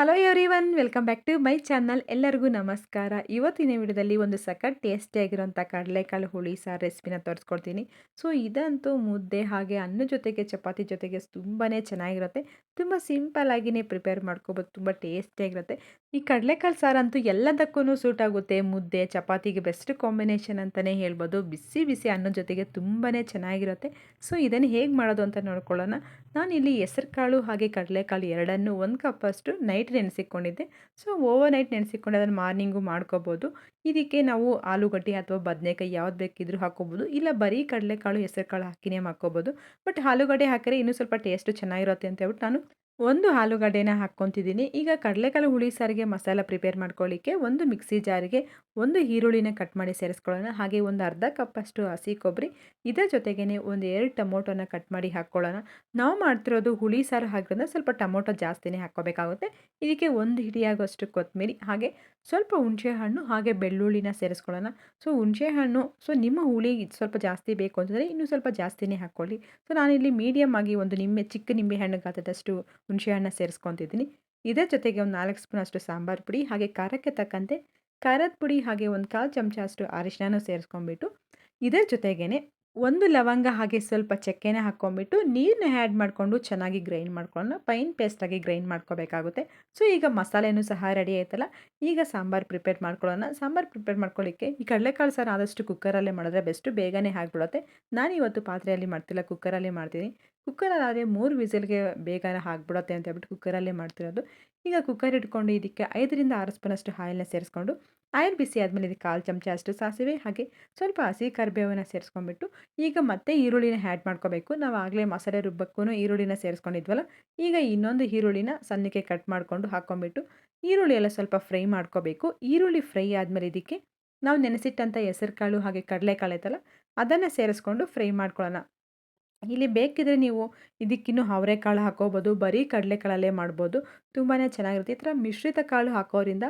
Hello everyone welcome back to my channel ಎಲ್ಲರಿಗೂ ನಮಸ್ಕಾರ. ಇವತ್ತಿನ ವಿಡಿಯೋದಲ್ಲಿ ಒಂದು ಸಖತ್ ಟೇಸ್ಟಿಯಾಗಿರೋಂಥ ಕಡಲೆಕಾಳು ಹುಳಿ ಸಾರು ರೆಸಿಪಿನ ತೋರಿಸ್ಕೊಡ್ತೀನಿ. ಸೊ ಇದಂತೂ ಮುದ್ದೆ ಹಾಗೆ ಅನ್ನ ಜೊತೆಗೆ ಚಪಾತಿ ಜೊತೆಗೆ ತುಂಬಾ ಚೆನ್ನಾಗಿರುತ್ತೆ. ತುಂಬ ಸಿಂಪಲ್ ಆಗಿನೇ ಪ್ರಿಪೇರ್ ಮಾಡ್ಕೋಬೋದು. ತುಂಬ ಟೇಸ್ಟಿಯಾಗಿರುತ್ತೆ ಈ ಕಡಲೆಕಾಳು ಸಾರು ಅಂತೂ ಎಲ್ಲದಕ್ಕೂ ಸೂಟ್ ಆಗುತ್ತೆ. ಮುದ್ದೆ, ಚಪಾತಿಗೆ ಬೆಸ್ಟ್ ಕಾಂಬಿನೇಷನ್ ಅಂತಲೇ ಹೇಳ್ಬೋದು. ಬಿಸಿ ಬಿಸಿ ಅನ್ನ ಜೊತೆಗೆ ತುಂಬಾ ಚೆನ್ನಾಗಿರುತ್ತೆ. ಸೊ ಇದನ್ನು ಹೇಗೆ ಮಾಡೋದು ಅಂತ ನೋಡ್ಕೊಳ್ಳೋಣ. ನಾನು ಇಲ್ಲಿ ಹೆಸರು ಕಾಳು ಹಾಗೆ ಕಡಲೆಕಾಳು ಎರಡನ್ನು ಒಂದು ಕಪ್ಪಷ್ಟು ನೈಟ್ ನೆನೆಸಿಕೊಂಡಿದ್ದೆ. ಸೊ ಓವರ್ ನೈಟ್ ನೆನೆಸಿಕೊಂಡು ಅದನ್ನು ಮಾರ್ನಿಂಗು ಮಾಡ್ಕೋಬೋದು. ಇದಕ್ಕೆ ನಾವು ಆಲೂಗಡ್ಡೆ ಅಥವಾ ಬದನೆಕಾಯಿ ಯಾವ್ದು ಬೇಕಿದ್ರೂ ಹಾಕೋಬೋದು. ಇಲ್ಲ ಬರೀ ಕಡಲೆಕಾಳು, ಹೆಸರುಕಾಳು ಹಾಕಿನೇ ಮಾಡ್ಕೋಬೋದು. ಬಟ್ ಆಲೂಗಡ್ಡೆ ಹಾಕಿದ್ರೆ ಇನ್ನೂ ಸ್ವಲ್ಪ ಟೇಸ್ಟು ಚೆನ್ನಾಗಿರುತ್ತೆ ಅಂತ ಹೇಳ್ಬಿಟ್ಟು ನಾನು ಒಂದು ಆಲೂಗಡ್ಡೆನ ಹಾಕ್ಕೊತಿದ್ದೀನಿ. ಈಗ ಕಡಲೆಕಾಳು ಹುಳಿ ಸಾರಿಗೆ ಮಸಾಲ ಪ್ರಿಪೇರ್ ಮಾಡ್ಕೊಳ್ಳಿಕ್ಕೆ ಒಂದು ಮಿಕ್ಸಿ ಜಾರಿಗೆ ಒಂದು ಈರುಳ್ಳಿನ ಕಟ್ ಮಾಡಿ ಸೇರಿಸ್ಕೊಳ್ಳೋಣ. ಹಾಗೆ ಒಂದು ಅರ್ಧ ಕಪ್ಪಷ್ಟು ಹಸಿ ಕೊಬ್ಬರಿ ಇದರ ಜೊತೆಗೇ ಒಂದು ಎರಡು ಟೊಮೊಟೊನ ಕಟ್ ಮಾಡಿ ಹಾಕ್ಕೊಳ್ಳೋಣ. ನಾವು ಮಾಡ್ತಿರೋದು ಹುಳಿ ಸಾರು ಹಾಕಿದ್ರೆ ಸ್ವಲ್ಪ ಟೊಮೊಟೊ ಜಾಸ್ತಿನೇ ಹಾಕ್ಕೋಬೇಕಾಗುತ್ತೆ. ಇದಕ್ಕೆ ಒಂದು ಹಿಡಿಯಾಗುವಷ್ಟು ಕೊತ್ತಂಬರಿ ಹಾಗೆ ಸ್ವಲ್ಪ ಹುಣಸೆ ಹಣ್ಣು, ಹಾಗೆ ಬೆಳ್ಳುಳ್ಳಿನ ಸೇರಿಸ್ಕೊಳ್ಳೋಣ. ಸೊ ಹುಣಸೆ ಹಣ್ಣು ಸೊ ನಿಮ್ಮ ಹುಳಿ ಸ್ವಲ್ಪ ಜಾಸ್ತಿ ಬೇಕು ಅಂತಂದರೆ ಇನ್ನೂ ಸ್ವಲ್ಪ ಜಾಸ್ತಿನೇ ಹಾಕ್ಕೊಳ್ಳಿ. ಸೊ ನಾನಿಲ್ಲಿ ಮೀಡಿಯಮ್ ಆಗಿ ಒಂದು ನಿಂಬೆ, ಚಿಕ್ಕ ನಿಂಬೆ ಹಣ್ಣು ಹುಣಸೆ ಹಣ್ಣು ಸೇರಿಸ್ಕೊತಿದ್ದೀನಿ. ಇದರ ಜೊತೆಗೆ ಒಂದು ನಾಲ್ಕು ಸ್ಪೂನ್ ಅಷ್ಟು ಸಾಂಬಾರು ಪುಡಿ, ಹಾಗೆ ಖಾರಕ್ಕೆ ತಕ್ಕಂತೆ ಖಾರದ ಪುಡಿ ಹಾಗೆ ಒಂದು ಕಾಲು ಚಮಚ ಅಷ್ಟು ಅರಿಶಿನ ಸೇರಿಸ್ಕೊಂಡ್ಬಿಟ್ಟು ಇದರ ಜೊತೆಗೇ ಒಂದು ಲವಂಗ ಹಾಗೆ ಸ್ವಲ್ಪ ಚಕ್ಕೆನ ಹಾಕ್ಕೊಂಬಿಟ್ಟು ನೀರನ್ನ ಆ್ಯಡ್ ಮಾಡಿಕೊಂಡು ಚೆನ್ನಾಗಿ ಗ್ರೈಂಡ್ ಮಾಡ್ಕೊಳ್ಳೋಣ. ಪೈನ್ ಪೇಸ್ಟಾಗಿ ಗ್ರೈಂಡ್ ಮಾಡ್ಕೋಬೇಕಾಗುತ್ತೆ. ಸೊ ಈಗ ಮಸಾಲೆನೂ ಸಹ ರೆಡಿ ಆಯ್ತಲ್ಲ? ಈಗ ಸಾಂಬಾರು ಪ್ರಿಪೇರ್ ಮಾಡ್ಕೊಳ್ಳೋಣ. ಸಾಂಬಾರು ಪ್ರಿಪೇರ್ ಮಾಡ್ಕೊಳ್ಳಿಕ್ಕೆ ಈ ಕಡಲೆಕಾಳು ಸಾರು ಆದಷ್ಟು ಕುಕ್ಕರಲ್ಲೇ ಮಾಡಿದ್ರೆ ಬೆಸ್ಟು ಬೇಗನೆ ಆಗಿಬಿಡುತ್ತೆ. ನಾನು ಇವತ್ತು ಪಾತ್ರೆಯಲ್ಲಿ ಮಾಡ್ತಿಲ್ಲ. ಕುಕ್ಕರಲ್ಲೇ ಮಾಡ್ತೀನಿ. ಕುಕ್ಕರಲ್ಲಾದರೆ ಮೂರು ವಿಸಿಲ್ಗೆ ಬೇಗನೆ ಆಗಿಬಿಡುತ್ತೆ ಅಂತ ಹೇಳ್ಬಿಟ್ಟು ಕುಕ್ಕರಲ್ಲೇ ಮಾಡ್ತಿರೋದು. ಈಗ ಕುಕ್ಕರ್ ಇಟ್ಕೊಂಡು ಇದಕ್ಕೆ ಐದರಿಂದ ಆರು ಸ್ಪೂನಷ್ಟು ಆಯಿಲ್ನ ಸೇರಿಸ್ಕೊಂಡು ಆಯಿಲ್ ಬಿಸಿ ಆದಮೇಲೆ ಇದಕ್ಕೆ ಕಾಲು ಚಮಚ ಅಷ್ಟು ಸಾಸಿವೆ, ಹಾಗೆ ಸ್ವಲ್ಪ ಹಸಿ ಕರಿಬೇವನ್ನು ಸೇರಿಸ್ಕೊಂಡ್ಬಿಟ್ಟು ಈಗ ಮತ್ತೆ ಈರುಳ್ಳಿನ ಹ್ಯಾಡ್ ಮಾಡ್ಕೋಬೇಕು. ನಾವು ಆಗಲೇ ಮಸಾಲೆ ರುಬ್ಬಕ್ಕೂ ಈರುಳ್ಳಿನ ಸೇರಿಸ್ಕೊಂಡಿದ್ವಲ್ಲ, ಈಗ ಇನ್ನೊಂದು ಈರುಳ್ಳಿನ ಸಣ್ಣಕ್ಕೆ ಕಟ್ ಮಾಡಿಕೊಂಡು ಹಾಕ್ಕೊಂಬಿಟ್ಟು ಈರುಳ್ಳಿ ಎಲ್ಲ ಸ್ವಲ್ಪ ಫ್ರೈ ಮಾಡ್ಕೋಬೇಕು. ಈರುಳ್ಳಿ ಫ್ರೈ ಆದಮೇಲೆ ಇದಕ್ಕೆ ನಾವು ನೆನೆಸಿಟ್ಟಂಥ ಹೆಸರುಕಾಳು ಹಾಗೆ ಕಡಲೆಕಾಳು ಐತಲ್ಲ, ಅದನ್ನು ಸೇರಿಸ್ಕೊಂಡು ಫ್ರೈ ಮಾಡ್ಕೊಳ್ಳೋಣ ಇಲ್ಲಿ ಬೇಕಿದ್ರೆ ನೀವು ಇದಕ್ಕಿನ್ನೂ ಅವರೆಕಾಳು ಹಾಕೋಬೋದು, ಬರೀ ಕಡಲೆಕಾಳಲ್ಲೇ ಮಾಡ್ಬೋದು. ತುಂಬಾ ಚೆನ್ನಾಗಿರುತ್ತೆ. ಈ ಥರ ಮಿಶ್ರಿತ ಕಾಳು ಹಾಕೋದ್ರಿಂದ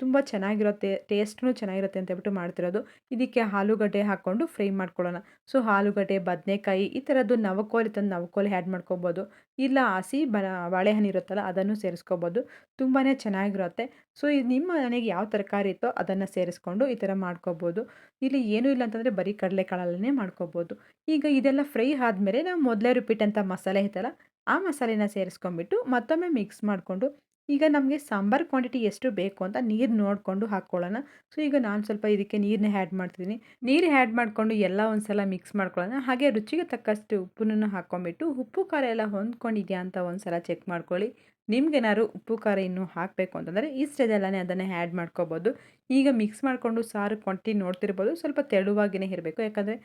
ತುಂಬ ಚೆನ್ನಾಗಿರುತ್ತೆ ಟೇಸ್ಟ್ನು ಚೆನ್ನಾಗಿರುತ್ತೆ ಅಂತ ಹೇಳ್ಬಿಟ್ಟು ಮಾಡ್ತಿರೋದು. ಇದಕ್ಕೆ ಆಲೂಗಡ್ಡೆ ಹಾಕ್ಕೊಂಡು ಫ್ರೈ ಮಾಡ್ಕೊಳ್ಳೋಣ. ಸೊ, ಆಲೂಗಡ್ಡೆ, ಬದನೆಕಾಯಿ ಈ ಥರದ್ದು ನವಕೋಲಿ ತಂದು ನವಕೋಲಿ ಆ್ಯಡ್ ಮಾಡ್ಕೋಬೋದು. ಇಲ್ಲ, ಹಸಿ ಬ ಬಾಳೆಹಣ್ಣು ಇರುತ್ತಲ್ಲ ಅದನ್ನು ಸೇರಿಸ್ಕೋಬೋದು. ತುಂಬಾ ಚೆನ್ನಾಗಿರುತ್ತೆ. ಸೊ ಇದು ನಿಮ್ಮ ಮನೆಗೆ ಯಾವ ತರಕಾರಿ ಇತ್ತೋ ಅದನ್ನು ಸೇರಿಸ್ಕೊಂಡು ಈ ಥರ ಮಾಡ್ಕೋಬೋದು. ಇಲ್ಲಿ ಏನೂ ಇಲ್ಲ ಅಂತಂದರೆ ಬರೀ ಕಡಲೆಕಾಳಲ್ಲೇ ಮಾಡ್ಕೋಬೋದು. ಈಗ ಇದೆಲ್ಲ ಫ್ರೈ ಆದಮೇಲೆ ನಾವು ಮೊದಲೇ ರಿಪೀಟ್ ಅಂತ ಮಸಾಲೆ ಇತ್ತಲ್ಲ ಆ ಮಸಾಲೆನ ಸೇರಿಸ್ಕೊಂಡ್ಬಿಟ್ಟು ಮತ್ತೊಮ್ಮೆ ಮಿಕ್ಸ್ ಮಾಡಿಕೊಂಡು ಈಗ ನಮಗೆ ಸಾಂಬಾರು ಕ್ವಾಂಟಿಟಿ ಎಷ್ಟು ಬೇಕು ಅಂತ ನೀರು ನೋಡಿಕೊಂಡು ಹಾಕ್ಕೊಳ್ಳೋಣ ಸೊ ಈಗ ನಾನು ಸ್ವಲ್ಪ ಇದಕ್ಕೆ ನೀರನ್ನ ಆ್ಯಡ್ ಮಾಡ್ತಿದ್ದೀನಿ. ನೀರು ಆ್ಯಡ್ ಮಾಡಿಕೊಂಡು ಎಲ್ಲ ಒಂದು ಸಲ ಮಿಕ್ಸ್ ಮಾಡ್ಕೊಳ್ಳೋಣ. ಹಾಗೆ ರುಚಿಗೆ ತಕ್ಕಷ್ಟು ಉಪ್ಪನ್ನು ಹಾಕ್ಕೊಂಬಿಟ್ಟು ಉಪ್ಪು ಖಾರ ಎಲ್ಲ ಹೊಂದ್ಕೊಂಡಿದೆಯಾ ಅಂತ ಒಂದು ಸಲ ಚೆಕ್ ಮಾಡ್ಕೊಳ್ಳಿ. ನಿಮ್ಗೇನಾದ್ರು ಉಪ್ಪು, ಖಾರ ಇನ್ನೂ ಹಾಕಬೇಕು ಅಂತಂದರೆ ಈ ಸ್ಟೇಜಲ್ಲೇ ಅದನ್ನೇ ಆ್ಯಡ್ ಮಾಡ್ಕೋಬೋದು. ಈಗ ಮಿಕ್ಸ್ ಮಾಡಿಕೊಂಡು ಸಾರು ಕ್ವಾಂಟಿಟಿ ನೋಡ್ತಿರ್ಬೋದು. ಸ್ವಲ್ಪ ತೆಳುವಾಗಿಯೇ ಇರಬೇಕು. ಯಾಕಂದರೆ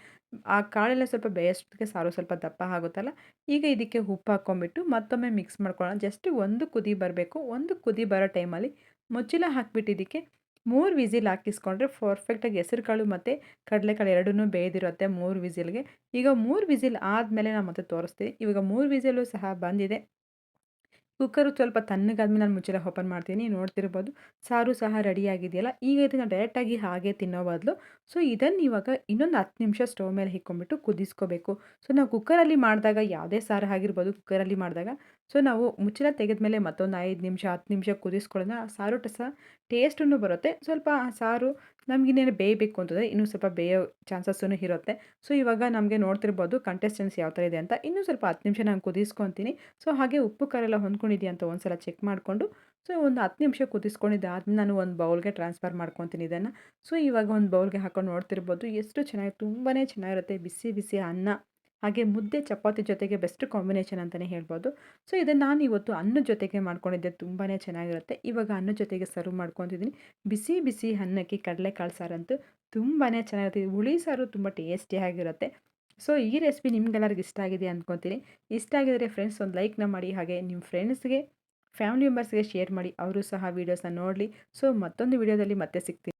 ಆ ಕಾಳೆಲ್ಲ ಸ್ವಲ್ಪ ಬೇಯಷ್ಟಕ್ಕೆ ಸಾರು ಸ್ವಲ್ಪ ದಪ್ಪ ಆಗುತ್ತಲ್ಲ. ಈಗ ಇದಕ್ಕೆ ಉಪ್ಪು ಹಾಕ್ಕೊಂಬಿಟ್ಟು ಮತ್ತೊಮ್ಮೆ ಮಿಕ್ಸ್ ಮಾಡ್ಕೊಳ್ಳೋಣ. ಜಸ್ಟ್ ಒಂದು ಕುದಿ ಬರಬೇಕು. ಒಂದು ಕುದಿ ಬರೋ ಟೈಮಲ್ಲಿ ಮುಚ್ಚಿಲ ಹಾಕ್ಬಿಟ್ಟು ಇದಕ್ಕೆ ಮೂರು ವಿಸಿಲ್ ಹಾಕಿಸ್ಕೊಂಡ್ರೆ ಪರ್ಫೆಕ್ಟಾಗಿ ಹೆಸರು ಕಾಳು ಮತ್ತು ಕಡಲೆಕಾಳು ಎರಡೂ ಬೇಯ್ದಿರುತ್ತೆ ಮೂರು ವಿಸಿಲ್ಗೆ. ಈಗ ಮೂರು ವಿಸಿಲ್ ಆದಮೇಲೆ ನಾನು ಮತ್ತೆ ತೋರಿಸ್ತೀನಿ. ಇವಾಗ ಮೂರು ವಿಸಿಲು ಸಹ ಬಂದಿದೆ. ಕುಕ್ಕರು ಸ್ವಲ್ಪ ತಣ್ಣಗಾದ್ಮೇಲೆ ನಾನು ಮುಚ್ಚಳ ಓಪನ್ ಮಾಡ್ತೀನಿ. ನೋಡ್ತಿರ್ಬೋದು, ಸಾರು ಸಹ ರೆಡಿಯಾಗಿದೆಯಲ್ಲ. ಈಗ ಇದನ್ನು ಡೈರೆಕ್ಟಾಗಿ ಹಾಗೆ ತಿನ್ನೋ ಬದಲು, ಸೊ ಇದನ್ನು ಇವಾಗ ಇನ್ನೊಂದು ಹತ್ತು ನಿಮಿಷ ಸ್ಟವ್ ಮೇಲೆ ಹಿಕ್ಕೊಂಬಿಟ್ಟು ಕುದಿಸ್ಕೋಬೇಕು. ಸೊ ನಾವು ಕುಕ್ಕರಲ್ಲಿ ಮಾಡಿದಾಗ ಯಾವುದೇ ಸಾರು ಆಗಿರ್ಬೋದು, ಕುಕ್ಕರಲ್ಲಿ ಮಾಡಿದಾಗ ಸೊ, ನಾವು ಮುಚ್ಚಳ ತೆಗೆದ್ಮೇಲೆ ಮತ್ತೊಂದು ಐದು ನಿಮಿಷ, ಹತ್ತು ನಿಮಿಷ ಕುದಿಸ್ಕೊಳ್ಳೋಣ. ಸಾರು ಟಸ ಟೇಸ್ಟನ್ನು ಬರುತ್ತೆ. ಸ್ವಲ್ಪ ಸಾರು ನಮಗಿನ್ನೇನು ಬೇಯಬೇಕು ಅಂತಂದರೆ ಇನ್ನೂ ಸ್ವಲ್ಪ ಬೇಯೋ ಚಾನ್ಸಸ್ಸೂ ಇರುತ್ತೆ. ಸೊ, ಇವಾಗ ನಮಗೆ ನೋಡ್ತಿರ್ಬೋದು ಕಂಟೆಸ್ಟೆನ್ಸ್ ಯಾವ ಥರ ಇದೆ ಅಂತ. ಇನ್ನೂ ಸ್ವಲ್ಪ ಹತ್ತು ನಿಮಿಷ ನಾನು ಕುದಿಸ್ಕೊತೀನಿ. ಸೊ, ಹಾಗೆ ಉಪ್ಪು ಖಾರೆಲ್ಲ ಹೊಂದ್ಕೊಂಡಿದೆಯಾ ಅಂತ ಒಂದು ಸಲ ಚೆಕ್ ಮಾಡಿಕೊಂಡು. ಸೊ, ಒಂದು ಹತ್ತು ನಿಮಿಷ ಕುದಿಸ್ಕೊಂಡಿದ್ದೆ. ಆದ್ಮೇಲೆ ನಾನು ಒಂದು ಬೌಲ್ಗೆ ಟ್ರಾನ್ಸ್ಫರ್ ಮಾಡ್ಕೊತೀನಿ ಇದನ್ನು. ಸೊ, ಇವಾಗ ಒಂದು ಬೌಲ್ಗೆ ಹಾಕೊಂಡು ನೋಡ್ತಿರ್ಬೋದು. ಎಷ್ಟು ಚೆನ್ನಾಗಿ ತುಂಬಾ ಚೆನ್ನಾಗಿರುತ್ತೆ. ಬಿಸಿ ಬಿಸಿ ಅನ್ನ. ಹಾಗೆ ಮುದ್ದೆ ಚಪಾತಿ ಜೊತೆಗೆ ಬೆಸ್ಟ್ ಕಾಂಬಿನೇಷನ್ ಅಂತಲೇ ಹೇಳ್ಬೋದು. ಸೊ ಇದನ್ನು ನಾನು ಇವತ್ತು ಅನ್ನ ಜೊತೆಗೆ ಮಾಡ್ಕೊಂಡಿದ್ದೆ. ತುಂಬಾ ಚೆನ್ನಾಗಿರುತ್ತೆ. ಇವಾಗ ಅನ್ನ ಜೊತೆಗೆ ಸರ್ವ್ ಮಾಡ್ಕೊತಿದ್ದೀನಿ. ಬಿಸಿ ಬಿಸಿ ಅನ್ನಕ್ಕೆ ಕಡಲೆಕಾಳು ಸಾರಂತೂ ತುಂಬಾ ಚೆನ್ನಾಗಿರುತ್ತೆ. ಹುಳಿ ಸಾರು ತುಂಬ ಟೇಸ್ಟಿಯಾಗಿರುತ್ತೆ ಸೊ ಈ ರೆಸಿಪಿ ನಿಮ್ಗೆಲ್ಲರಿಗೂ ಇಷ್ಟ ಆಗಿದೆ ಅಂದ್ಕೊತೀನಿ ಇಷ್ಟ ಆಗಿದರೆ ಫ್ರೆಂಡ್ಸ್ ಒಂದು ಲೈಕ್ನ ಮಾಡಿ, ಹಾಗೆ ನಿಮ್ಮ ಫ್ರೆಂಡ್ಸ್ಗೆ ಫ್ಯಾಮಿಲಿ ಮೆಂಬರ್ಸ್ಗೆ ಶೇರ್ ಮಾಡಿ. ಅವರು ಸಹ ವೀಡಿಯೋಸನ್ನ ನೋಡಲಿ. ಸೊ ಮತ್ತೊಂದು ವೀಡಿಯೋದಲ್ಲಿ ಮತ್ತೆ ಸಿಗ್ತೀನಿ.